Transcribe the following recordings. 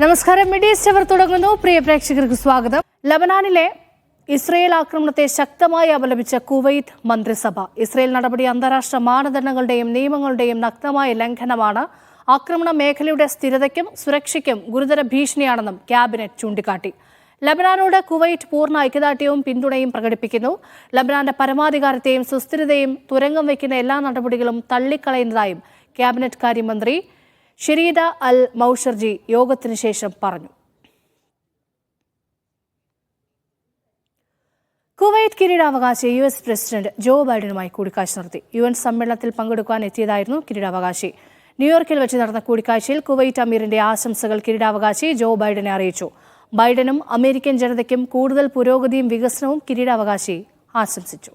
നമസ്കാരം. മിഡീസ് അവർ തുടങ്ങുന്നു. പ്രിയ പ്രേക്ഷകർക്ക് സ്വാഗതം. ലബനാനിലെ ഇസ്രയേൽ ആക്രമണത്തെ ശക്തമായി അപലപിച്ച കുവൈത്ത് മന്ത്രിസഭ. ഇസ്രയേൽ നടപടി അന്താരാഷ്ട്ര മാനദണ്ഡങ്ങളുടെയും നിയമങ്ങളുടെയും നഗ്നമായ ലംഘനമാണ് ആക്രമണ മേഖലയുടെ സ്ഥിരതയ്ക്കും സുരക്ഷയ്ക്കും ഗുരുതര ഭീഷണിയാണെന്നും ക്യാബിനറ്റ് ചൂണ്ടിക്കാട്ടി. ലബനാനോട് കുവൈറ്റ് പൂർണ ഐക്യദാർഢ്യവും പിന്തുണയും പ്രകടിപ്പിക്കുന്നു. ലബനാന്റെ പരമാധികാരത്തെയും സുസ്ഥിരതയും തുരങ്കം വയ്ക്കുന്ന എല്ലാ നടപടികളും തള്ളിക്കളയുന്നതായും ക്യാബിനറ്റ് കാര്യമന്ത്രി ഷെരീദ അൽ മൌഷർജി യോഗത്തിന് ശേഷം പറഞ്ഞു. കുവൈറ്റ് കിരീടാവകാശി യു എസ് പ്രസിഡന്റ് ജോ ബൈഡനുമായി കൂടിക്കാഴ്ച നടത്തി. യു എൻ സമ്മേളനത്തിൽ പങ്കെടുക്കാൻ എത്തിയതായിരുന്നു കിരീടാവകാശി. ന്യൂയോർക്കിൽ വെച്ച് നടന്ന കൂടിക്കാഴ്ചയിൽ കുവൈറ്റ് അമീറിന്റെ ആശംസകൾ കിരീടാവകാശി ജോ ബൈഡനെ അറിയിച്ചു. ബൈഡനും അമേരിക്കൻ ജനതയ്ക്കും കൂടുതൽ പുരോഗതിയും വികസനവും കിരീടാവകാശി ആശംസിച്ചു.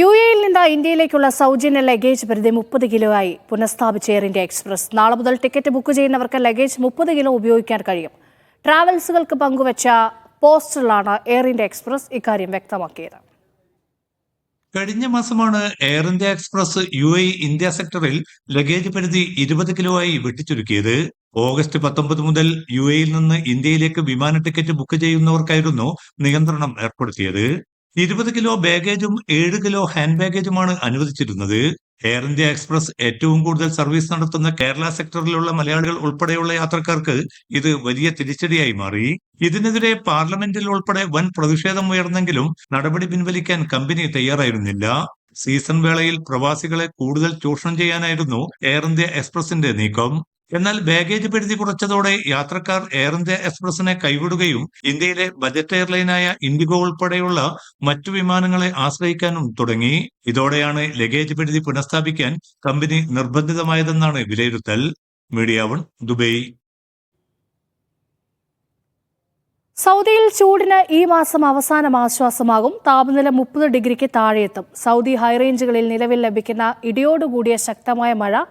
യു എയിൽ നിന്ന് ഇന്ത്യയിലേക്കുള്ള സൗജന്യ ലഗേജ് പരിധി മുപ്പത് കിലോ ആയി. പുനഃസ്ഥാപിച്ച എയർ ഇന്ത്യ എക്സ്പ്രസ്. നാളെ മുതൽ ടിക്കറ്റ് ബുക്ക് ചെയ്യുന്നവർക്ക് ലഗേജ് മുപ്പത് കിലോ ഉപയോഗിക്കാൻ കഴിയും. ട്രാവൽസുകൾക്ക് പങ്കുവച്ച പോസ്റ്ററിലാണ് എയർ ഇന്ത്യ എക്സ്പ്രസ് ഇക്കാര്യം വ്യക്തമാക്കിയത്. കഴിഞ്ഞ മാസമാണ് Air India Express U A India സെക്ടറിൽ ലഗേജ് പരിധി ഇരുപത് കിലോ ആയി വെട്ടിച്ചുരുക്കിയത്. ഓഗസ്റ്റ് പത്തൊമ്പത് മുതൽ യു എയിൽ നിന്ന് ഇന്ത്യയിലേക്ക് വിമാന ടിക്കറ്റ് ബുക്ക് ചെയ്യുന്നവർക്കായിരുന്നു നിയന്ത്രണം ഏർപ്പെടുത്തിയത്. ഇരുപത് കിലോ ബാഗേജും ഏഴ് കിലോ ഹാൻഡ് ബാഗേജുമാണ് അനുവദിച്ചിരുന്നത്. എയർ ഇന്ത്യ എക്സ്പ്രസ് ഏറ്റവും കൂടുതൽ സർവീസ് നടത്തുന്ന കേരള സെക്ടറിലുള്ള മലയാളികൾ ഉൾപ്പെടെയുള്ള യാത്രക്കാർക്ക് ഇത് വലിയ തിരിച്ചടിയായി മാറി. ഇതിനെതിരെ പാർലമെന്റിൽ ഉൾപ്പെടെ വൻ പ്രതിഷേധം ഉയർന്നെങ്കിലും നടപടി പിൻവലിക്കാൻ കമ്പനി തയ്യാറായിരുന്നില്ല. സീസൺ വേളയിൽ പ്രവാസികളെ കൂടുതൽ ചൂഷണം ചെയ്യാനായിരുന്നു എയർ ഇന്ത്യ എക്സ്പ്രസിന്റെ നീക്കം. എന്നാൽ ബാഗേജ് പരിധി കുറച്ചതോടെ യാത്രക്കാർ എയർ ഇന്ത്യ എക്സ്പ്രസിനെ കൈവിടുകയും ഇന്ത്യയിലെ ബജറ്റ് എയർലൈനായ ഇൻഡിഗോ ഉൾപ്പെടെയുള്ള മറ്റു വിമാനങ്ങളെ ആശ്രയിക്കാനും തുടങ്ങി. ഇതോടെയാണ് ലഗേജ് പരിധി പുനഃസ്ഥാപിക്കാൻ കമ്പനി നിർബന്ധിതമായതെന്നാണ് വിലയിരുത്തൽ. Media One Dubai. സൗദിയിൽ ചൂടിന് ഈ മാസം അവസാനം ആശ്വാസമാകും. താപനില മുപ്പത് ഡിഗ്രിക്ക് താഴെയെത്തും. സൗദി ഹൈറേഞ്ചുകളിൽ നിലവിൽ ലഭിക്കുന്ന ഇടിയോടുകൂടിയ ശക്തമായ മഴ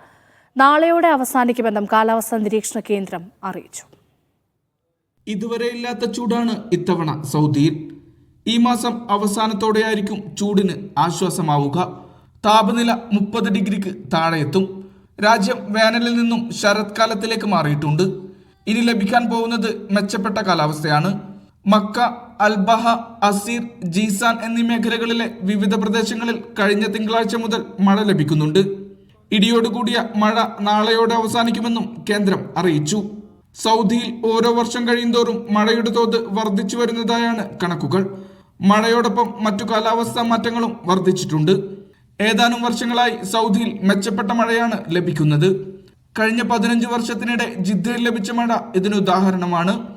നാളെയോടെ അവസാനിക്കുമെന്നും കാലാവസ്ഥാ നിരീക്ഷണ കേന്ദ്രം അറിയിച്ചു. ഇതുവരെ ഇല്ലാത്ത ചൂടാണ് ഇത്തവണ സൗദിയിൽ. ഈ മാസം അവസാനത്തോടെയായിരിക്കും ചൂടിന് ആശ്വാസമാവുക. താപനില മുപ്പത് ഡിഗ്രിക്ക് താഴെയെത്തും. രാജ്യം വേനലിൽ നിന്നും ശരത്കാലത്തിലേക്ക് മാറിയിട്ടുണ്ട്. ഇനി ലഭിക്കാൻ പോകുന്നത് മെച്ചപ്പെട്ട കാലാവസ്ഥയാണ്. മക്ക അൽബഹ അസീർ ജീസാൻ എന്നീ മേഖലകളിലെ വിവിധ പ്രദേശങ്ങളിൽ കഴിഞ്ഞ തിങ്കളാഴ്ച മുതൽ മഴ ലഭിക്കുന്നുണ്ട്. ഇടിയോടുകൂടിയ മഴ നാളെയോടെ അവസാനിക്കുമെന്നും കേന്ദ്രം അറിയിച്ചു. സൗദിയിൽ ഓരോ വർഷം കഴിയുന്തോറും മഴയുടെ തോത് വർദ്ധിച്ചു വരുന്നതായാണ് കണക്കുകൾ. മഴയോടൊപ്പം മറ്റു കാലാവസ്ഥാ മാറ്റങ്ങളും വർദ്ധിച്ചിട്ടുണ്ട്. ഏതാനും വർഷങ്ങളായി സൗദിയിൽ മെച്ചപ്പെട്ട മഴയാണ് ലഭിക്കുന്നത്. കഴിഞ്ഞ പതിനഞ്ച് വർഷത്തിനിടെ ജിദ്ദയിൽ ലഭിച്ച മഴ ഇതിന് ഉദാഹരണമാണ്.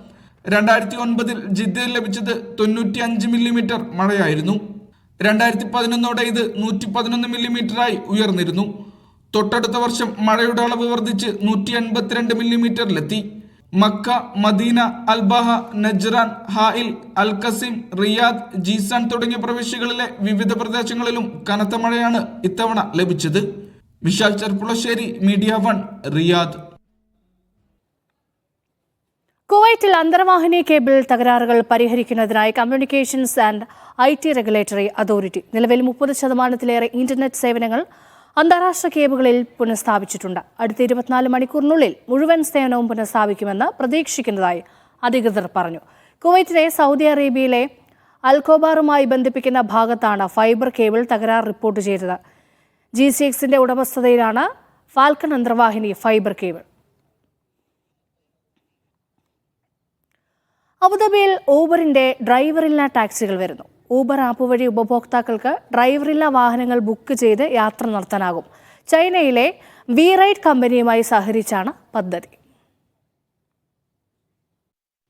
രണ്ടായിരത്തി ഒൻപതിൽ ജിദ്ദയിൽ ലഭിച്ചത് തൊണ്ണൂറ്റി അഞ്ച് മില്ലിമീറ്റർ മഴയായിരുന്നു. രണ്ടായിരത്തി പതിനൊന്നോടെ ഇത് നൂറ്റി പതിനൊന്ന് മില്ലിമീറ്ററായി ഉയർന്നിരുന്നു. തൊട്ടടുത്ത വർഷം മഴയുടെ അളവ് വർദ്ധിച്ച് നൂറ്റി എൺപത്തിരണ്ട് മില്ലിമീറ്ററിലെത്തി. Mecca Medina Al Baha Najran Hail Al Qassim Riyadh Jizan തുടങ്ങിയ പ്രവിശ്യകളിലെ വിവിധ പ്രദേശങ്ങളിലും കനത്ത മഴയാണ് ഇത്തവണ ലഭിച്ചത്. Vishal Cherpulassery Media One Riyadh. കുവൈറ്റിൽ അന്തർവാഹിനി കേബിൾ തകരാറുകൾ പരിഹരിക്കുന്നതിനായി communications and I T regulatory authority. നിലവിൽ മുപ്പത് ശതമാനത്തിലേറെ ഇന്റർനെറ്റ് സേവനങ്ങൾ അന്താരാഷ്ട്ര കേബുകളിൽ പുനഃസ്ഥാപിച്ചിട്ടുണ്ട്. അടുത്ത ഇരുപത്തിനാല് മണിക്കൂറിനുള്ളിൽ മുഴുവൻ സേവനവും പുനഃസ്ഥാപിക്കുമെന്ന് പ്രതീക്ഷിക്കുന്നതായി അധികൃതർ പറഞ്ഞു. കുവൈറ്റിലെ സൗദി അറേബ്യയിലെ അൽഖോബാറുമായി ബന്ധിപ്പിക്കുന്ന ഭാഗത്താണ് ഫൈബർ കേബിൾ തകരാർ റിപ്പോർട്ട് ചെയ്തത്. ജി സി എക്സിന്റെ ഉടമസ്ഥതയിലാണ് ഫാൽക്കൺ അന്തർവാഹിനി ഫൈബർ കേബിൾ. അബുദാബിയിൽ ഊബറിന്റെ ഡ്രൈവറില്ല ടാക്സികൾ വരുന്നു. ഊബർ ആപ്പ് വഴി ഉപഭോക്താക്കൾക്ക് ഡ്രൈവറില്ല വാഹനങ്ങൾ ബുക്ക് ചെയ്ത് യാത്ര നടത്താനാകും. ചൈനയിലെ വി റൈഡ് കമ്പനിയുമായി സഹകരിച്ചാണ് പദ്ധതി.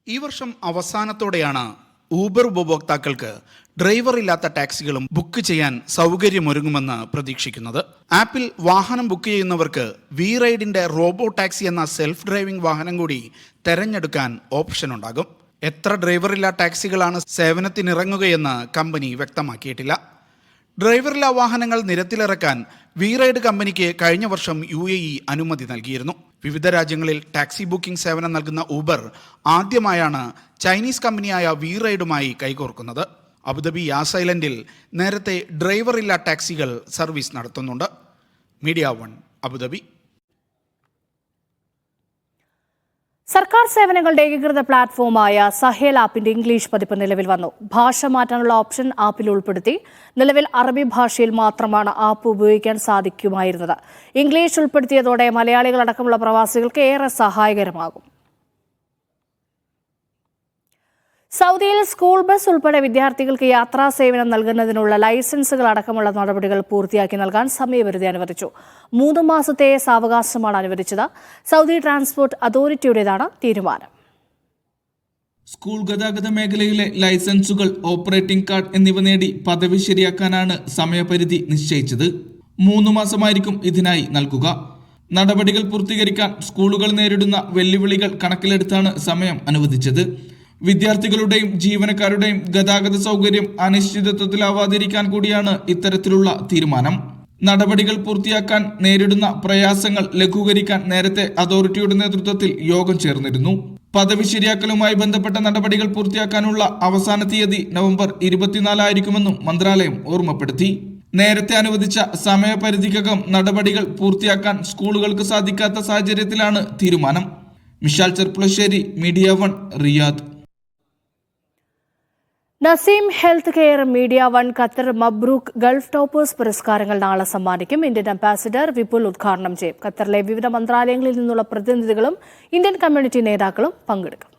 ഈ വർഷം അവസാനത്തോടെയാണ് ഊബർ ഉപഭോക്താക്കൾക്ക് ഡ്രൈവർ ഇല്ലാത്ത ടാക്സികളും ബുക്ക് ചെയ്യാൻ സൗകര്യമൊരുങ്ങുമെന്ന് പ്രതീക്ഷിക്കുന്നത്. ആപ്പിൽ വാഹനം ബുക്ക് ചെയ്യുന്നവർക്ക് വി റൈഡിന്റെ റോബോ ടാക്സി എന്ന സെൽഫ് ഡ്രൈവിംഗ് വാഹനം കൂടി തെരഞ്ഞെടുക്കാൻ ഓപ്ഷൻ ഉണ്ടാകും എത്ര ഡ്രൈവറില്ല ടാക്സികളാണ് സേവനത്തിനിറങ്ങുകയെന്ന് കമ്പനി വ്യക്തമാക്കിയിട്ടില്ല. ഡ്രൈവറില്ല വാഹനങ്ങൾ നിരത്തിലിറക്കാൻ വീറൈഡ് കമ്പനിക്ക് കഴിഞ്ഞ വർഷം യു എ ഇ അനുമതി നൽകിയിരുന്നു. വിവിധ രാജ്യങ്ങളിൽ ടാക്സി ബുക്കിംഗ് സേവനം നൽകുന്ന ഊബർ ആദ്യമായാണ് ചൈനീസ് കമ്പനിയായ വീറൈഡുമായി കൈകോർക്കുന്നത്. അബുദാബി യാസ് ഐലൻഡിൽ നേരത്തെ ഡ്രൈവറില്ല ടാക്സികൾ സർവീസ് നടത്തുന്നുണ്ട്. Media One Abu Dhabi. സർക്കാർ സേവനങ്ങളുടെ ഏകീകൃത പ്ലാറ്റ്ഫോമായ സഹേൽ ആപ്പിന്റെ ഇംഗ്ലീഷ് പതിപ്പ് നിലവിൽ വന്നു. ഭാഷ മാറ്റാനുള്ള ഓപ്ഷൻ ആപ്പിൽ ഉൾപ്പെടുത്തി നിലവിൽ അറബി ഭാഷയിൽ മാത്രമാണ് ആപ്പ് ഉപയോഗിക്കാൻ സാധിക്കുമായിരുന്നത്. ഇംഗ്ലീഷ് ഉൾപ്പെടുത്തിയതോടെ മലയാളികളടക്കമുള്ള പ്രവാസികൾക്ക് ഏറെ സഹായകരമാകും. സൗദിയിൽ സ്കൂൾ ബസ് ഉൾപ്പെടെ വിദ്യാർത്ഥികൾക്ക് യാത്രാ സേവനം നൽകുന്നതിനുള്ള ലൈസൻസുകൾ അടക്കമുള്ള നടപടികൾ പൂർത്തിയാക്കി നൽകാൻ സമയപരിധി അനുവദിച്ചു. മൂന്ന് മാസത്തെ സാവകാശമാണ് അനുവദിച്ചത്. സൗദി ട്രാൻസ്പോർട്ട് അതോറിറ്റിയുടേതാണ് തീരുമാനം. സ്കൂൾ ഗതാഗത മേഖലയിലെ ലൈസൻസുകൾ ഓപ്പറേറ്റിംഗ് കാർഡ് എന്നിവ നേടി പദവി ശരിയാക്കാനാണ് സമയപരിധി നിശ്ചയിച്ചത്. മൂന്ന് മാസമായിരിക്കും ഇതിനായി നൽകുക. നടപടികൾ പൂർത്തീകരിക്കാൻ സ്കൂളുകൾ നേരിടുന്ന വെല്ലുവിളികൾ കണക്കിലെടുത്താണ് സമയം അനുവദിച്ചത്. വിദ്യാർത്ഥികളുടെയും ജീവനക്കാരുടെയും ഗതാഗത സൗകര്യം അനിശ്ചിതത്വത്തിലാവാതിരിക്കാൻ കൂടിയാണ് ഇത്തരത്തിലുള്ള തീരുമാനം. നടപടികൾ പൂർത്തിയാക്കാൻ നേരിടുന്ന പ്രയാസങ്ങൾ ലഘൂകരിക്കാൻ നേരത്തെ അതോറിറ്റിയുടെ നേതൃത്വത്തിൽ യോഗം ചേർന്നിരുന്നു. പദവി ശരിയാക്കലുമായി ബന്ധപ്പെട്ട നടപടികൾ പൂർത്തിയാക്കാനുള്ള അവസാന തീയതി നവംബർ ഇരുപത്തിനാലായിരിക്കുമെന്നും മന്ത്രാലയം ഓർമ്മപ്പെടുത്തി. നേരത്തെ അനുവദിച്ച സമയപരിധിക്കകം നടപടികൾ പൂർത്തിയാക്കാൻ സ്കൂളുകൾക്ക് സാധിക്കാത്ത സാഹചര്യത്തിലാണ് തീരുമാനം. Mishal Cherpulassery Media One Riyadh. Naseem health care Media One Qatar മബ്രൂക്ക് Gulf toppers പുരസ്കാരങ്ങൾ നാളെ സമ്മാനിക്കും. ഇന്ത്യൻ അംബാസിഡർ വിപുൽ ഉദ്ഘാടനം ചെയ്യും. ഖത്തറിലെ വിവിധ മന്ത്രാലയങ്ങളിൽ നിന്നുള്ള പ്രതിനിധികളും ഇന്ത്യൻ കമ്മ്യൂണിറ്റി നേതാക്കളും പങ്കെടുക്കും.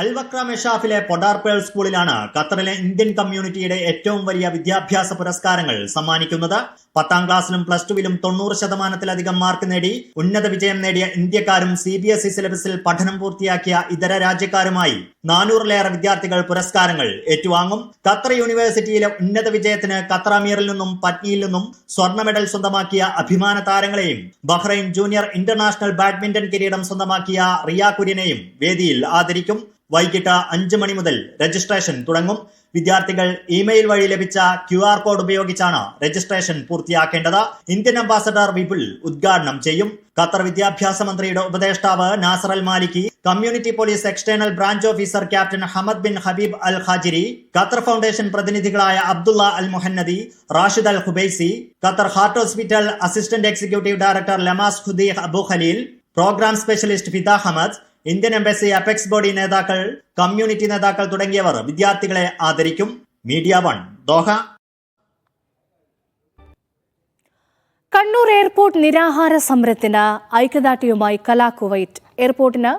അൽവക്ര മെഷാഫിലെ പൊഡാർപേൾ സ്കൂളിലാണ് ഖത്തറിലെ ഇന്ത്യൻ കമ്മ്യൂണിറ്റിയുടെ ഏറ്റവും വലിയ വിദ്യാഭ്യാസ പുരസ്കാരങ്ങൾ സമ്മാനിക്കുന്നത്. പത്താം ക്ലാസ്സിലും പ്ലസ് ടുവിലും തൊണ്ണൂറ് ശതമാനത്തിലധികം മാർക്ക് നേടി ഉന്നത വിജയം നേടിയ ഇന്ത്യക്കാരും സി ബി എസ് ഇ സിലബസിൽ പഠനം പൂർത്തിയാക്കിയ ഇതര രാജ്യക്കാരുമായി നാനൂറിലേറെ വിദ്യാർത്ഥികൾ പുരസ്കാരങ്ങൾ ഏറ്റുവാങ്ങും. ഖത്തർ യൂണിവേഴ്സിറ്റിയിലെ ഉന്നത വിജയത്തിന് ഖത്തർ അമീറിൽ നിന്നും പറ്റ്നിയിൽ നിന്നും സ്വർണ മെഡൽ സ്വന്തമാക്കിയ അഭിമാന താരങ്ങളെയും ബഹ്റൈൻ ജൂനിയർ ഇന്റർനാഷണൽ ബാഡ്മിന്റൺ കിരീടം സ്വന്തമാക്കിയ റിയ കുര്യനെയും വേദിയിൽ ആദരിക്കും. വൈകിട്ട് അഞ്ച് മണി മുതൽ രജിസ്ട്രേഷൻ തുടങ്ങും. വിദ്യാർത്ഥികൾ ഇമെയിൽ വഴി ലഭിച്ച ക്യു ആർ കോഡ് ഉപയോഗിച്ചാണ് രജിസ്ട്രേഷൻ പൂർത്തിയാക്കേണ്ടത്. ഇന്ത്യൻ അംബാസഡർ വിപുൽ ഉദ്ഘാടനം ചെയ്യും. ഖത്തർ വിദ്യാഭ്യാസ മന്ത്രിയുടെ ഉപദേഷ്ടാവ് Nasser Al Maliki community police external branch officer captain Hamad bin Habib Al Khajiri Qatar foundation പ്രതിനിധികളായ Abdulla Al Muhannadi Rashid Al Hubaisi Qatar heart hospital assistant executive director Lamees Hudaih Abu Khalil programme specialist Fida Ahmed Indian embassy apex body നേതാക്കൾ community നേതാക്കൾ തുടങ്ങിയവർ വിദ്യാർത്ഥികളെ ആദരിക്കും. Media One Doha Kannur airport നിരാഹാര സമരത്തിന് ഐക്യദാർഢ്യവുമായി Kala Kuwait. എയർപോർട്ടിന്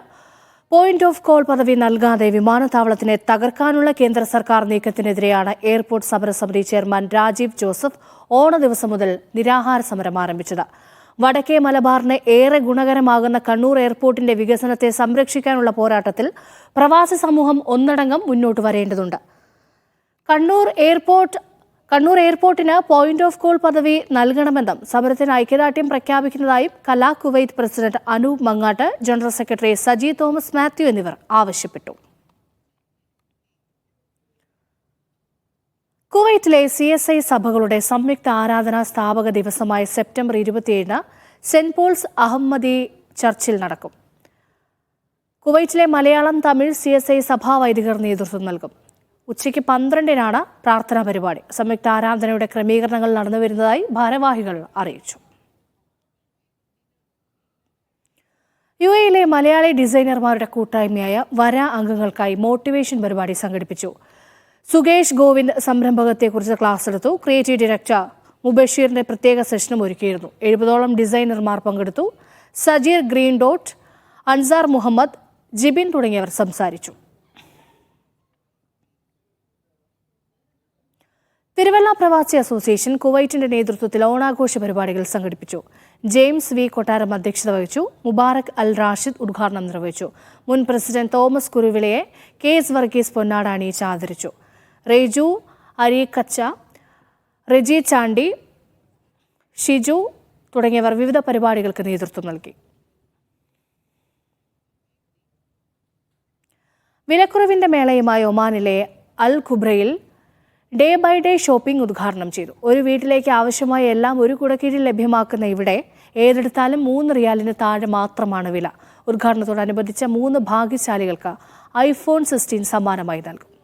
point of call പദവി നൽകാതെ വിമാനത്താവളത്തിനെ തകർക്കാനുള്ള കേന്ദ്ര സർക്കാർ നീക്കത്തിനെതിരെയാണ് എയർപോർട്ട് സമരസമിതി ചെയർമാൻ രാജീവ് ജോസഫ് ഓണ ദിവസം മുതൽ നിരാഹാര സമരം ആരംഭിച്ചത്. വടക്കേ മലബാറിന് ഏറെ ഗുണകരമാകുന്ന കണ്ണൂർ എയർപോർട്ടിന്റെ വികസനത്തെ സംരക്ഷിക്കാനുള്ള പോരാട്ടത്തിൽ പ്രവാസി സമൂഹം ഒന്നടങ്കം മുന്നോട്ട് വരേണ്ടതുണ്ട്. കണ്ണൂർ എയർപോർട്ട് കണ്ണൂർ എയർപോർട്ടിന് പോയിന്റ് ഓഫ് കോൾ പദവി നൽകണമെന്നും സമരത്തിന് ഐക്യദാർഢ്യം പ്രഖ്യാപിക്കുന്നതായും Kala Kuwait president Anoop Mangattu general secretary Saji Thomas Mathew എന്നിവർ ആവശ്യപ്പെട്ടു. കുവൈറ്റിലെ സി എസ് ഐ സഭകളുടെ സംയുക്ത ആരാധനാ സ്ഥാപക ദിവസമായ സെപ്റ്റംബർ ഇരുപത്തിയേഴിന് സെന്റ് പോൾസ് അഹമ്മദി ചർച്ചിൽ നടക്കും. കുവൈറ്റിലെ Malayalam Tamil C S I സഭാ വൈദികർ നേതൃത്വം നൽകും. ഉച്ചയ്ക്ക് പന്ത്രണ്ടിനാണ് പ്രാർത്ഥനാ പരിപാടി. സംയുക്ത ആരാധനയുടെ ക്രമീകരണങ്ങൾ നടന്നു വരുന്നതായി ഭാരവാഹികൾ അറിയിച്ചു. യു എയിലെ മലയാളി ഡിസൈനർമാരുടെ കൂട്ടായ്മയായ വര അംഗങ്ങൾക്കായി മോട്ടിവേഷൻ പരിപാടി സംഘടിപ്പിച്ചു. സുകേഷ് ഗോവിന്ദ് സംരംഭകത്തെക്കുറിച്ച് ക്ലാസ് എടുത്തു. ക്രിയേറ്റീവ് ഡയറക്ടർ മുബഷീറിന്റെ പ്രത്യേക സെഷനും ഒരുക്കിയിരുന്നു. എഴുപതോളം ഡിസൈനർമാർ പങ്കെടുത്തു. സജീർ ഗ്രീൻ ഡോട്ട് അൻസാർ മുഹമ്മദ് ജിബിൻ തുടങ്ങിയവർ സംസാരിച്ചു. തിരുവല്ല പ്രവാസി അസോസിയേഷൻ കുവൈറ്റിന്റെ നേതൃത്വത്തിൽ ഓണാഘോഷ പരിപാടികൾ സംഘടിപ്പിച്ചു. ജെയിംസ് വി. കൊട്ടാരം അധ്യക്ഷത വഹിച്ചു. മുബാറക് അൽ റാഷിദ് ഉദ്ഘാടനം നിർവഹിച്ചു. മുൻ പ്രസിഡന്റ് തോമസ് കുരുവിളയെ കെ എസ് വർഗീസ് പൊന്നാട അണിയിച്ച് ആദരിച്ചു. റെയ്ജു അരീക്കച്ച റെജി ചാണ്ടി ഷിജു തുടങ്ങിയവർ വിവിധ പരിപാടികൾക്ക് നേതൃത്വം നൽകി. വിലക്കുറവിന്റെ മേളയുമായ ഒമാനിലെ അൽ ഖുബ്രയിൽ ഡേ ബൈ ഡേ ഷോപ്പിംഗ് ഉദ്ഘാടനം ചെയ്തു. ഒരു വീട്ടിലേക്ക് ആവശ്യമായ എല്ലാം ഒരു കുടക്കീഴിൽ ലഭ്യമാക്കുന്ന ഇവിടെ ഏതെടുത്താലും മൂന്ന് റിയാലിന് താഴെ മാത്രമാണ് വില. ഉദ്ഘാടനത്തോടനുബന്ധിച്ച മൂന്ന് ഭാഗ്യശാലികൾക്ക് ഐഫോൺ സിക്സ്റ്റീൻ സമ്മാനമായി നൽകും.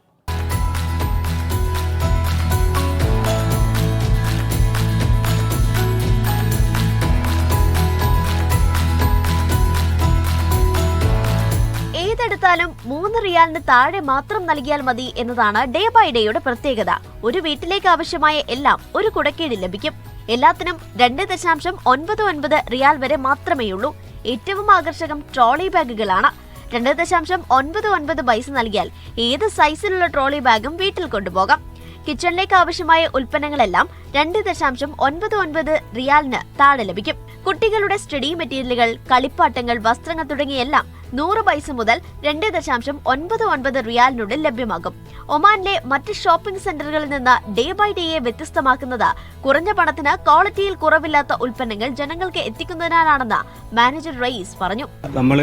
റിയാലിന് താഴെ മാത്രം നൽകിയാൽ മതി എന്നതാണ് ഡേ ബൈ ഡേയുടെ പ്രത്യേകത. ഒരു വീട്ടിലേക്ക് ആവശ്യമായ എല്ലാം ഒരു കുടക്കീഴിൽ ലഭിക്കും. എല്ലാത്തിനും രണ്ട് ദശാംശം ഒൻപത് ഒൻപത് റിയാൽ വരെ മാത്രമേയുള്ളൂ ഏറ്റവും ആകർഷകം ട്രോളി ബാഗുകളാണ്. രണ്ട് ദശാംശം ഒൻപത് ഒൻപത് പൈസ നൽകിയാൽ ഏത് സൈസിലുള്ള ട്രോളി ബാഗും വീട്ടിൽ കൊണ്ടുപോകാം. കിച്ചണിലേക്ക് ആവശ്യമായ ഉൽപ്പന്നങ്ങളെല്ലാം രണ്ട് ദശാംശം ഒൻപത് ഒൻപത് റിയാലിന് താഴെ ലഭിക്കും. കുട്ടികളുടെ സ്റ്റഡി മെറ്റീരിയലുകൾ കളിപ്പാട്ടങ്ങൾ വസ്ത്രങ്ങൾ തുടങ്ങിയെല്ലാം നൂറ് പൈസ മുതൽ രണ്ട് ദശാംശം ഒൻപത് ഒൻപത് റിയാലിനുള്ളിൽ ലഭ്യമാകും. ഒമാനിലെ മറ്റ് ഷോപ്പിംഗ് സെന്ററുകളിൽ നിന്ന് ഡേ ബൈ ഡേയെ വ്യത്യസ്തമാക്കുന്നത് കുറഞ്ഞ പണത്തിന് ക്വാളിറ്റിയിൽ കുറവില്ലാത്ത ഉൽപ്പന്നങ്ങൾ ജനങ്ങൾക്ക് എത്തിക്കുന്നതിനാലാണെന്ന് മാനേജർ റയീസ് പറഞ്ഞു. നമ്മൾ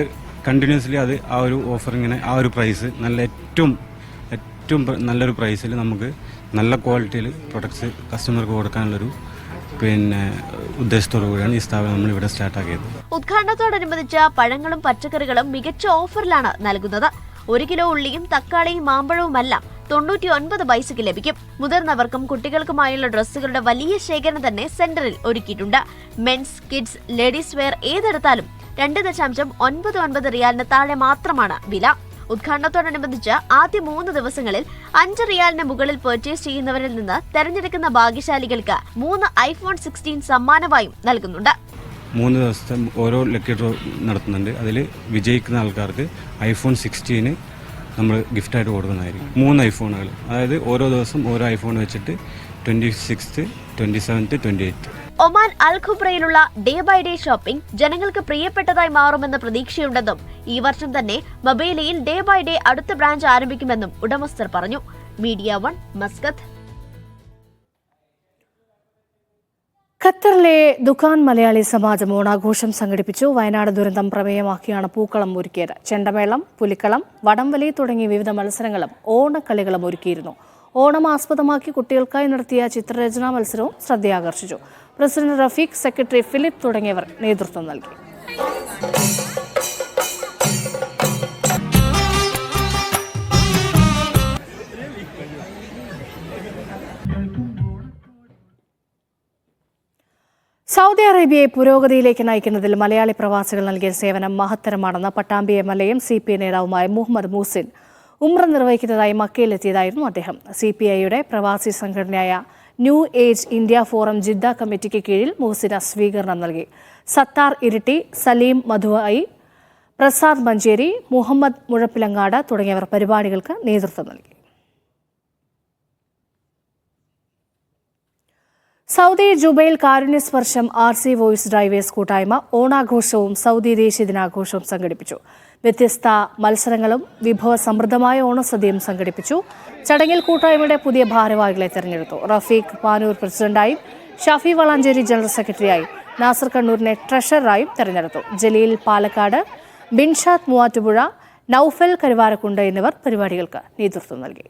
കണ്ടിന്യൂസ്ലി അത് ആ ഒരു ഓഫർ ഇങ്ങനെ ആ ഒരു പ്രൈസ് നല്ല ഏറ്റവും ഏറ്റവും നല്ലൊരു പ്രൈസിൽ നമുക്ക് നല്ല ക്വാളിറ്റിയിൽ പ്രൊഡക്ട്സ് കസ്റ്റമർക്ക് കൊടുക്കാനുള്ളൊരു പിന്നെ ഉദ്ദേശത്തോടു കൂടിയാണ് ഈ സ്ഥാപനം നമ്മൾ ഇവിടെ സ്റ്റാർട്ടാക്കിയത് ഉദ്ഘാടനത്തോടനുബന്ധിച്ച് പഴങ്ങളും പച്ചക്കറികളും മികച്ച ഓഫറിലാണ് നൽകുന്നത്. ഒരു കിലോ ഉള്ളിയും തക്കാളിയും മാമ്പഴവുമെല്ലാം തൊണ്ണൂറ്റി ഒൻപത് പൈസയ്ക്ക് ലഭിക്കും. മുതിർന്നവർക്കും കുട്ടികൾക്കുമായുള്ള ഡ്രസ്സുകളുടെ വലിയ ശേഖരം തന്നെ സെന്ററിൽ ഒരുക്കിയിട്ടുണ്ട്. മെൻസ് കിഡ്സ് ലേഡീസ് വെയർ ഏതെടുത്താലും രണ്ട് ദശാംശം ഒൻപത് ഒൻപത് റിയാലിന് താഴെ മാത്രമാണ് വില. ഉദ്ഘാടനത്തോടനുബന്ധിച്ച് ആദ്യ മൂന്ന് ദിവസങ്ങളിൽ അഞ്ച് റിയാലിന് മുകളിൽ പർച്ചേസ് ചെയ്യുന്നവരിൽ നിന്ന് തെരഞ്ഞെടുക്കുന്ന ഭാഗ്യശാലികൾക്ക് മൂന്ന് ഐഫോൺ സിക്സ്റ്റീൻ സമ്മാനമായും നൽകുന്നുണ്ട്. മൂന്ന് ദിവസത്തെ ഓരോ ലക്കി നടത്തുന്നുണ്ട്. അതിൽ വിജയിക്കുന്ന ആൾക്കാർക്ക് ഐഫോൺ സിക്സ്റ്റീന് നമ്മൾ ഗിഫ്റ്റായിട്ട് കൊടുക്കുന്നതായിരിക്കും. മൂന്ന് ഐഫോണുകൾ അതായത് ഓരോ ദിവസം ഓരോ ഐഫോൺ വെച്ചിട്ട് twenty sixth twenty seventh twenty eighth Oman Al ഖുബ്രയിലുള്ള day by day shopping ജനങ്ങൾക്ക് പ്രിയപ്പെട്ടതായി മാറുമെന്ന പ്രതീക്ഷയുണ്ടെന്നും ഈ വർഷം തന്നെ മൊബൈലയിൽ ഡേ ബൈ ഡേ അടുത്ത ബ്രാഞ്ച് ആരംഭിക്കുമെന്നും ഉടമസ്ഥർ പറഞ്ഞു. Media One Muscat. ഖത്തറിലെ ദുഖാൻ മലയാളി സമാജം ഓണാഘോഷം സംഘടിപ്പിച്ചു. വയനാട് ദുരന്തം പ്രമേയമാക്കിയാണ് പൂക്കളം ഒരുക്കിയത്. ചെണ്ടമേളം പുലിക്കളം വടംവലി തുടങ്ങിയ വിവിധ മത്സരങ്ങളും ഓണക്കളികളും ഒരുക്കിയിരുന്നു. ഓണം ആസ്പദമാക്കി കുട്ടികൾക്കായി നടത്തിയ ചിത്രരചനാ മത്സരവും ശ്രദ്ധയാകർഷിച്ചു. പ്രസിഡന്റ് റഫീഖ് സെക്രട്ടറി ഫിലിപ്പ് തുടങ്ങിയവർ നേതൃത്വം നൽകി. സൗദി അറേബ്യയെ പുരോഗതിയിലേക്ക് നയിക്കുന്നതിൽ മലയാളി പ്രവാസികൾ നൽകിയ സേവനം മഹത്തരമാണെന്ന് പട്ടാമ്പി എം എൽ എയും സി പി നേതാവുമായ മുഹമ്മദ് മൂസിൻ ഉംറ നിർവഹിക്കുന്നതായി മക്കയിലെത്തിയതായിരുന്നു അദ്ദേഹം. സി പി ഐയുടെ പ്രവാസി സംഘടനയായ new age India forum Jeddah കമ്മിറ്റിക്ക് കീഴിൽ മുഹസിന സ്വീകരണം നൽകി. സത്താർ ഇരിട്ടി സലീം മധുവായി പ്രസാദ് മഞ്ചേരി മുഹമ്മദ് മുഴപ്പിലങ്ങാട് തുടങ്ങിയവർ പരിപാടികൾക്ക് നേതൃത്വം നൽകി. സൗദി ജുബൈൽ കാരുണ്യ സ്പർശം ആർ സി വോയിസ് ഡ്രൈവേഴ്സ് കൂട്ടായ്മ ഓണാഘോഷവും സൗദി ദേശീയ ദിനാഘോഷവും സംഘടിപ്പിച്ചു. വ്യത്യസ്ത മത്സരങ്ങളും വിഭവ സമൃദ്ധമായ ഓണസദ്യയും സംഘടിപ്പിച്ചു. ചടങ്ങിൽ കൂട്ടായ്മയുടെ പുതിയ ഭാരവാഹികളെ തെരഞ്ഞെടുത്തു. റഫീഖ് പാനൂർ പ്രസിഡന്റായും ഷാഫി വളാഞ്ചേരി ജനറൽ സെക്രട്ടറിയായും നാസർ കണ്ണൂരിനെ ട്രഷററായും തെരഞ്ഞെടുത്തു. ജലീൽ പാലക്കാട് ബിൻഷാദ് മൂവാറ്റുപുഴ നൌഫൽ കരുവാരക്കുണ്ട് എന്നിവർ പരിപാടികൾക്ക് നേതൃത്വം നൽകി.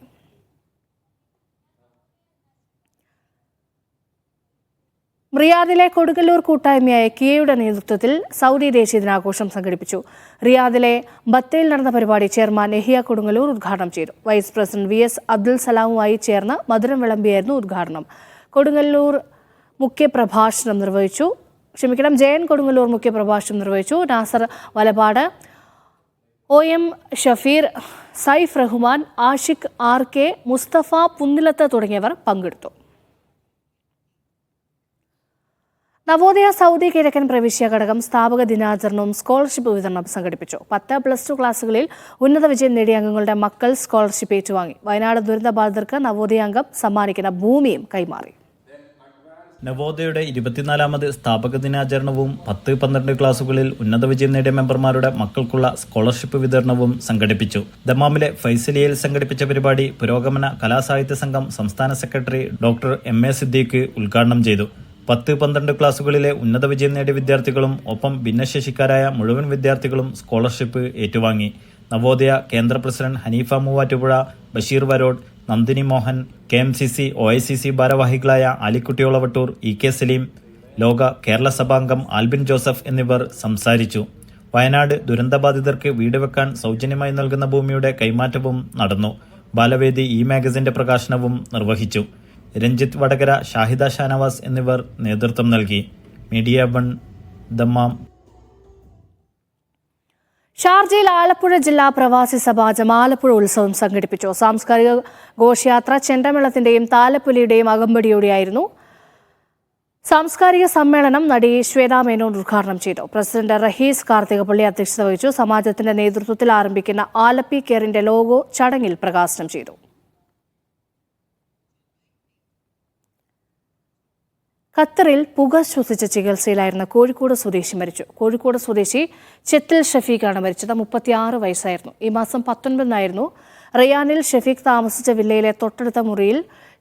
റിയാദിലെ കൊടുങ്ങല്ലൂർ കൂട്ടായ്മയായ കിയയുടെ നേതൃത്വത്തിൽ സൗദി ദേശീയ ദിനാഘോഷം സംഘടിപ്പിച്ചു. റിയാദിലെ ബത്തയിൽ നടന്ന പരിപാടി ചെയർമാൻ നെഹിയ കൊടുങ്ങല്ലൂർ ഉദ്ഘാടനം ചെയ്തു. Vice president V S Abdul സലാമുമായി ചേർന്ന് മധുരം വിളമ്പിയായിരുന്നു ഉദ്ഘാടനം. കൊടുങ്ങല്ലൂർ മുഖ്യപ്രഭാഷണം നിർവഹിച്ചു. ക്ഷമിക്കണം ജയൻ കൊടുങ്ങല്ലൂർ മുഖ്യപ്രഭാഷണം നിർവഹിച്ചു. Nasar Valapad O M Shafeer Saif Rahman Ashiq R K Musthafa Punnilath തുടങ്ങിയവർ പങ്കെടുത്തു. നവോദയ സൗദി കിഴക്കൻ പ്രവിശ്യ ഘടകം സ്ഥാപക ദിനാചരണവും സ്കോളർഷിപ്പ് വിതരണം സംഘടിപ്പിച്ചു. പത്ത് പ്ലസ് ടു ക്ലാസുകളിൽ ഉന്നത വിജയം നേടിയ അംഗങ്ങളുടെ മക്കൾ സ്കോളർഷിപ്പ് ഏറ്റുവാങ്ങി. വയനാട് ദുരന്തബാധിതർക്ക് നവോദയ അംഗം സമ്മാനിക്കുന്ന ഭൂമിയും കൈമാറി. നവോദയയുടെ ഇരുപത്തിനാലാമത് സ്ഥാപക ദിനാചരണവും പത്ത് പന്ത്രണ്ട് ക്ലാസുകളിൽ ഉന്നത വിജയം നേടിയ മെമ്പർമാരുടെ മക്കൾക്കുള്ള സ്കോളർഷിപ്പ് വിതരണവും സംഘടിപ്പിച്ചു. ദമാമിലെ ഫൈസലിയയിൽ സംഘടിപ്പിച്ച പരിപാടി പുരോഗമന കലാസാഹിത്യ സംഘം സംസ്ഥാന secretary doctor M A Siddique ഉദ്ഘാടനം ചെയ്തു. പത്ത് പന്ത്രണ്ട് ക്ലാസുകളിലെ ഉന്നത വിജയം നേടിയ വിദ്യാർത്ഥികളും ഒപ്പം ഭിന്നശേഷിക്കാരായ മുഴുവൻ വിദ്യാർത്ഥികളും സ്കോളർഷിപ്പ് ഏറ്റുവാങ്ങി. നവോദയ കേന്ദ്ര president Haneefa Muvattupuzha Basheer Varode Nandini Mohan K M C C O I C C ഭാരവാഹികളായ ആലിക്കുട്ടിയോളവട്ടൂർ ഇ കെ സലീം ലോക കേരള സഭാംഗം ആൽബിൻ ജോസഫ് എന്നിവർ സംസാരിച്ചു. വയനാട് ദുരന്തബാധിതർക്ക് വീട് വെക്കാൻ സൗജന്യമായി നൽകുന്ന ഭൂമിയുടെ കൈമാറ്റവും നടന്നു. ബാലവേദി ഇ മാഗസിന്റെ പ്രകാശനവും നിർവഹിച്ചു. രഞ്ജിത്ത് വടകര ഷാഹിദ ഷാനവാസ് എന്നിവർ നേതൃത്വം നൽകി. Media One Dammam. ഷാർജയിൽ ആലപ്പുഴ ജില്ലാ പ്രവാസി സമാജം ആലപ്പുഴ ഉത്സവം സംഘടിപ്പിച്ചു. സാംസ്കാരിക ഘോഷയാത്ര ചെണ്ടമേളത്തിന്റെയും താലപ്പൊലിയുടെയും അകമ്പടിയോടെയായിരുന്നു സാംസ്കാരിക സമ്മേളനം നടി ശ്വേതാ മേനോൻ ഉദ്ഘാടനം ചെയ്തു. പ്രസിഡന്റ് റഹീസ് കാർത്തികപള്ളി അധ്യക്ഷത വഹിച്ചു. സമാജത്തിന്റെ നേതൃത്വത്തിൽ ആരംഭിക്കുന്ന ആലപ്പി കെയറിന്റെ ലോഗോ ചടങ്ങിൽ പ്രകാശനം ചെയ്തു. ഖത്തറിൽ പുക ശ്വസിച്ച ചികിത്സയിലായിരുന്ന കോഴിക്കോട് സ്വദേശി മരിച്ചു. കോഴിക്കോട് സ്വദേശി ചെത്തിൽ ഷഫീഖാണ് മരിച്ചത്. മുപ്പത്തിയാറ് വയസ്സായിരുന്നു. ഈ മാസം പത്തൊൻപതിനായിരുന്നു റിയാനിൽ ഷഫീഖ് താമസിച്ച വില്ലയിലെ തൊട്ടടുത്ത മുറിയിൽ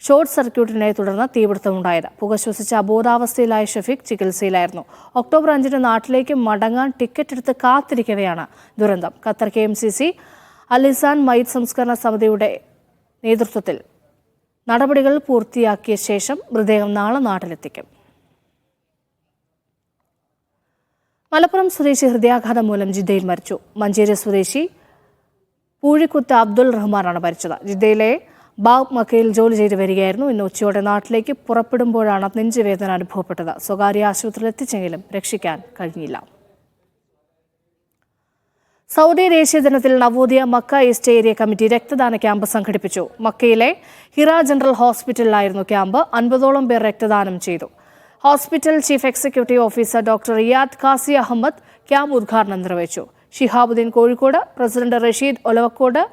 ഷോർട്ട് സർക്യൂട്ടിനെ തുടർന്ന് തീപിടുത്തമുണ്ടായത് പുക ശ്വസിച്ച അബോധാവസ്ഥയിലായ ഷഫീഖ് ചികിത്സയിലായിരുന്നു. ഒക്ടോബർ അഞ്ചിന് നാട്ടിലേക്ക് മടങ്ങാൻ ടിക്കറ്റ് എടുത്ത് കാത്തിരിക്കവെയാണ് ദുരന്തം. Qatar K M C C അലിസാൻ മൈറ്റ് സംസ്കരണ സമിതിയുടെ നേതൃത്വത്തിൽ നടപടികൾ പൂർത്തിയാക്കിയ ശേഷം മൃതദേഹം നാളെ നാട്ടിലെത്തിക്കും. മലപ്പുറം സ്വദേശി ഹൃദയാഘാതം മൂലം ജിദ്ദയിൽ മരിച്ചു. മഞ്ചേരി സ്വദേശി പൂഴിക്കുത്ത് അബ്ദുൾ റഹ്മാനാണ് മരിച്ചത്. ജിദ്ദയിലെ ബാബ് മക്കയിൽ ജോലി ചെയ്തു വരികയായിരുന്നു. ഇന്ന് ഉച്ചയോടെ നാട്ടിലേക്ക് പുറപ്പെടുമ്പോഴാണ് നെഞ്ചുവേദന അനുഭവപ്പെട്ടത്. സ്വകാര്യ ആശുപത്രിയിൽ എത്തിച്ചെങ്കിലും രക്ഷിക്കാൻ കഴിഞ്ഞില്ല. സൗദി ദേശീയ ദിനത്തിൽ Navodaya Mecca east area committee രക്തദാന ക്യാമ്പ് സംഘടിപ്പിച്ചു. മക്കയിലെ ഹിറ ജനറൽ ഹോസ്പിറ്റലിലായിരുന്നു ക്യാമ്പ്. അൻപതോളം പേർ രക്തദാനം ചെയ്തു. Hospital chief executive officer doctor Riyadh Qazi Ahmed camp ഉദ്ഘാടനം നിർവഹിച്ചു. ഷിഹാബുദ്ദീൻ കോഴിക്കോട് പ്രസിഡന്റ് റഷീദ് ഒലവക്കോട്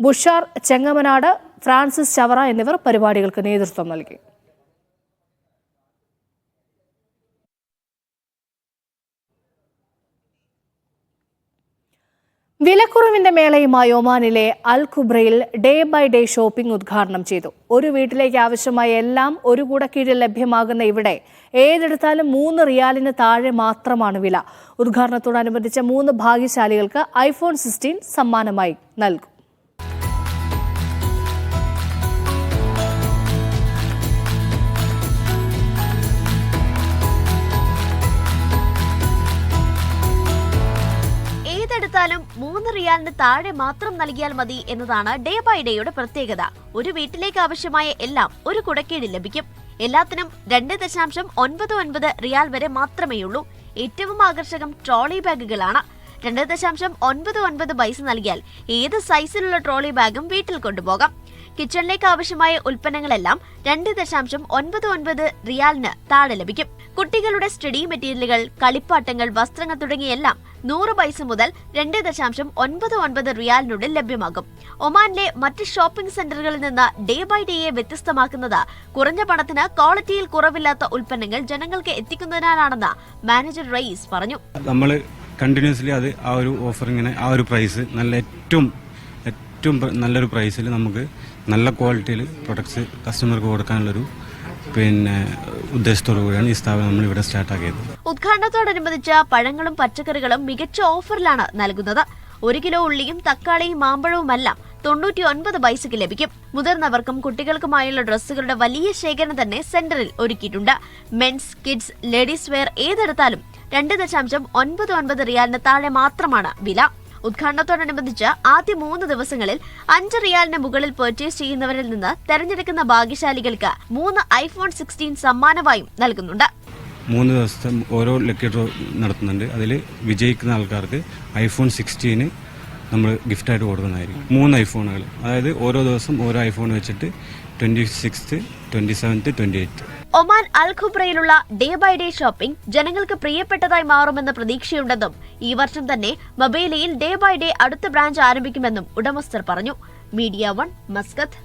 ബുഷാർ ചെങ്ങമനാട് ഫ്രാൻസിസ് ചവറ എന്നിവർ പരിപാടികൾക്ക് നേതൃത്വം നൽകി. വിലക്കുറവിന്റെ മേളയുമായി ഒമാനിലെ അൽ ഖുബ്രയിൽ ഡേ ബൈ ഡേ ഷോപ്പിംഗ് ഉദ്ഘാടനം ചെയ്തു. ഒരു വീട്ടിലേക്ക് ആവശ്യമായ എല്ലാം ഒരു കൂടക്കീഴിൽ ലഭ്യമാകുന്ന ഇവിടെ ഏതെടുത്താലും മൂന്ന് റിയാലിന് താഴെ മാത്രമാണ് വില. ഉദ്ഘാടനത്തോടനുബന്ധിച്ച മൂന്ന് ഭാഗ്യശാലികൾക്ക് ഐഫോൺ സിക്സ്റ്റീൻ സമ്മാനമായി നൽകും. മൂന്ന് റിയാലിന് താഴെ മാത്രം നൽകിയാൽ മതി എന്നതാണ് ഡേ ബൈ ഡേയുടെ പ്രത്യേകത. ഒരു വീട്ടിലേക്ക് ആവശ്യമായ എല്ലാം ഒരു കുടക്കീഴിൽ ലഭിക്കും. എല്ലാത്തിനും രണ്ട് ദശാംശം ഒൻപത് ഒൻപത് റിയാൽ വരെ മാത്രമേയുള്ളൂ ഏറ്റവും ആകർഷകം ട്രോളി ബാഗുകളാണ്. രണ്ട് ദശാംശം ഒൻപത് ഒൻപത് പൈസ നൽകിയാൽ ഏത് സൈസിലുള്ള ട്രോളി ബാഗും വീട്ടിൽ കൊണ്ടുപോകാം. കിച്ചണിലേക്ക് ആവശ്യമായ ഉൽപ്പന്നങ്ങളെല്ലാം രണ്ട് ദശാംശം ഒൻപത് ഒൻപത് റിയാലിന് താഴെ ലഭിക്കും. കുട്ടികളുടെ സ്റ്റഡി മെറ്റീരിയലുകൾ കളിപ്പാട്ടങ്ങൾ വസ്ത്രങ്ങൾ തുടങ്ങിയെല്ലാം നൂറ് പൈസ മുതൽ രണ്ട് ദശാംശം ഒൻപത് ഒൻപത് റിയാലിനുള്ളിൽ ലഭ്യമാകും. ഒമാനിലെ മറ്റ് ഷോപ്പിംഗ് സെന്ററുകളിൽ നിന്ന് ഡേ ബൈ ഡേയെ വ്യത്യസ്തമാക്കുന്നത് കുറഞ്ഞ പണത്തിന് ക്വാളിറ്റിയിൽ കുറവില്ലാത്ത ഉൽപ്പന്നങ്ങൾ ജനങ്ങൾക്ക് എത്തിക്കുന്നതിനാലാണെന്ന് മാനേജർ റയീസ് പറഞ്ഞു. നമ്മൾ കണ്ടിന്യൂസ്ലി അത് ആ ഒരു ഓഫർ ആ ഒരു പ്രൈസ് നല്ല ഏറ്റവും ഏറ്റവും നല്ലൊരു പ്രൈസിൽ നമുക്ക് നല്ല ക്വാളിറ്റിയിൽ പ്രൊഡക്ട്സ് കസ്റ്റമർക്ക് കൊടുക്കാനുള്ളൊരു പിന്നെ ഉദ്ദേശത്തോടു കൂടിയാണ് ഈ സ്ഥാപനം നമ്മൾ ഇവിടെ സ്റ്റാർട്ടാക്കിയത്. ഉദ്ഘാടനത്തോടനുബന്ധിച്ച് പഴങ്ങളും പച്ചക്കറികളും മികച്ച ഓഫറിലാണ് നൽകുന്നത്. ഒരു കിലോ ഉള്ളിയും തക്കാളിയും മാമ്പഴവുമെല്ലാം തൊണ്ണൂറ്റി ഒൻപത് പൈസയ്ക്ക് ലഭിക്കും. മുതിർന്നവർക്കും കുട്ടികൾക്കുമായുള്ള ഡ്രസ്സുകളുടെ വലിയ ശേഖരം തന്നെ സെന്ററിൽ ഒരുക്കിയിട്ടുണ്ട്. മെൻസ് കിഡ്സ് ലേഡീസ് വെയർ ഏതെടുത്താലും രണ്ട് ദശാംശം ഒൻപത് ഒൻപത് റിയാലിന് താഴെ മാത്രമാണ് വില. ഉദ്ഘാടനത്തോടനുബന്ധിച്ച് ആദ്യ മൂന്ന് ദിവസങ്ങളിൽ അഞ്ച് റിയാലിന് മുകളിൽ പർച്ചേസ് ചെയ്യുന്നവരിൽ നിന്ന് തെരഞ്ഞെടുക്കുന്ന ഭാഗ്യശാലികൾക്ക് മൂന്ന് ഐഫോൺ സിക്സ്റ്റീൻ സമ്മാനമായും നൽകുന്നുണ്ട്. മൂന്ന് ദിവസത്തെ ഓരോ ലക്കി ഡ്രോ നടത്തുന്നുണ്ട്. അതിൽ വിജയിക്കുന്ന ആൾക്കാർക്ക് ഐഫോൺ സിക്സ്റ്റീന് നമ്മൾ ഗിഫ്റ്റായിട്ട് കൊടുക്കുന്നതായിരിക്കും. മൂന്ന് ഐഫോണുകൾ അതായത് ഓരോ ദിവസം ഓരോ ഐഫോൺ വെച്ചിട്ട് twenty sixth twenty seventh twenty eighth Oman Al ഖുബ്രയിലുള്ള day by day shopping ജനങ്ങൾക്ക് പ്രിയപ്പെട്ടതായി മാറുമെന്ന പ്രതീക്ഷയുണ്ടെന്നും ഈ വർഷം തന്നെ മൊബൈലയിൽ ഡേ ബൈ ഡേ അടുത്ത ബ്രാഞ്ച് ആരംഭിക്കുമെന്നും ഉടമസ്ഥർ പറഞ്ഞു. Media One Muscat.